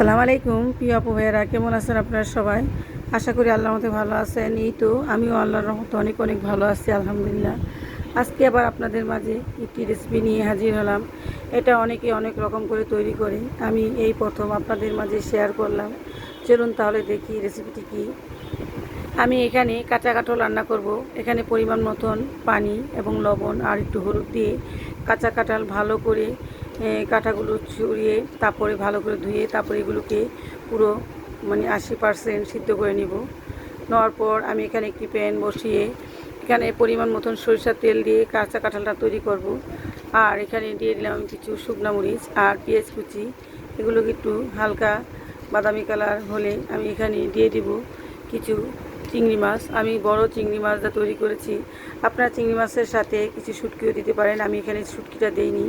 আসসালামু আলাইকুম। প্রিয় আপু ভাইয়েরা, কেমন আছেন আপনারা সবাই? আশা করি আল্লাহর মতে ভালো আছেন। এই তো, আমিও আল্লাহর রহমতে অনেক অনেক ভালো আছি, আলহামদুলিল্লাহ। আজকে আবার আপনাদের মাঝে একটি রেসিপি নিয়ে হাজির হলাম। এটা অনেকে অনেক রকম করে তৈরি করে। আমি এই প্রথম আপনাদের মাঝে শেয়ার করলাম। চলুন তাহলে দেখি রেসিপিটি কী। আমি এখানে কাঁচা কাঁঠাল রান্না করব। এখানে পরিমাণ মতন পানি এবং লবণ আর একটু হলুদ দিয়ে কাঁচা কাঁঠাল ভালো করে কাঁটাগুলো ছুরিয়ে তারপরে ভালো করে ধুয়ে তারপরে এগুলোকে পুরো মানে আশি পারসেন্ট সিদ্ধ করে নিব। নেওয়ার পর আমি এখানে একটি প্যান বসিয়ে এখানে পরিমাণ মতন সরিষার তেল দিয়ে কাঁচা কাঁঠালটা তৈরি করব। আর এখানে দিয়ে দিলাম আমি কিছু শুকনা মরিচ আর পেঁয়াজ কুচি। এগুলোকে একটু হালকা বাদামি কালার হলে আমি এখানে দিয়ে দিব কিছু চিংড়ি মাছ। আমি বড় চিংড়ি মাছটা তৈরি করেছি। আপনারা চিংড়ি মাছের সাথে কিছু শুটকিও দিতে পারেন। আমি এখানে শুটকিটা দেইনি।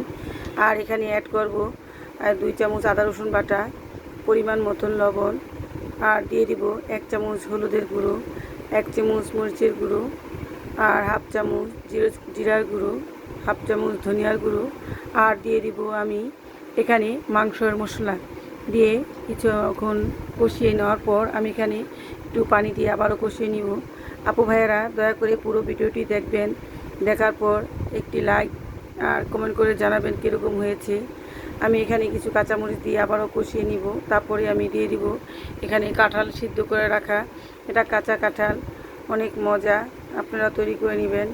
আর এখানে অ্যাড করব দুই চামচ আদা রসুন বাটা, পরিমাণ মতন লবণ। আর দিয়ে দিব এক চামচ হলুদের গুঁড়ো, এক চামচ মরিচের গুঁড়ো, আর হাফ চামচ জিরো, জিরার গুঁড়ো, হাফ চামচ ধনিয়ার গুঁড়ো। আর দিয়ে দিব আমি এখানে মাংসের মশলা। দিয়ে কিছুক্ষণ কষিয়ে নেওয়ার পর আমি এখানে একটু পানি দিয়ে আবারও কষিয়ে নিব। আপু ভাইয়েরা, দয়া করে পুরো ভিডিওটি দেখবেন। দেখার পর একটি লাইক আর কমেন্ট করে জানাবেন কীরকম হয়েছে। আমি এখানে কিছু কাঁচামরিচ দিয়ে আবারও কষিয়ে নিব। তারপরে আমি দিয়ে দিব এখানে কাঁঠাল সিদ্ধ করে রাখা। এটা কাঁচা কাঁঠাল, অনেক মজা। আপনারা তৈরি করে নেবেন।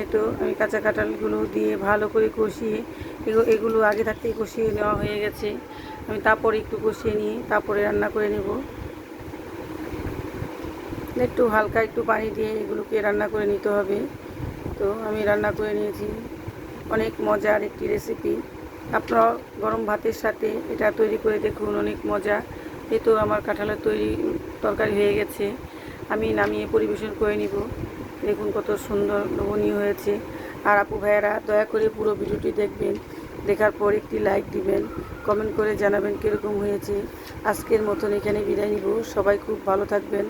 এই তো আমি কাঁচা কাঁঠালগুলো দিয়ে ভালো করে কষিয়ে এগুলো আগে থাকতেই কষিয়ে নেওয়া হয়ে গেছে। আমি তারপরে একটু কষিয়ে নিয়ে তারপরে রান্না করে নেব। একটু হালকা একটু পানি দিয়ে এগুলোকে রান্না করে নিতে হবে। তো আমি রান্না করে নিয়েছি। অনেক মজার একটি রেসিপি আপনারা গরম ভাতের সাথে এটা তৈরি করে দেখুন, অনেক মজা। এই তো আমার কাঁঠালের তৈরি তরকারি হয়ে গেছে। আমি নামিয়ে পরিবেশন করে নিব। দেখুন কত সুন্দর লোভনীয় হয়েছে। আর আপু ভাইয়েরা, দয়া করে পুরো ভিডিওটি দেখবেন। দেখার পর একটি লাইক দিবেন কমেন্ট করে জানাবেন কীরকম হয়েছে। আজকের মতন এখানে বিদায় নিব। সবাই খুব ভালো থাকবেন।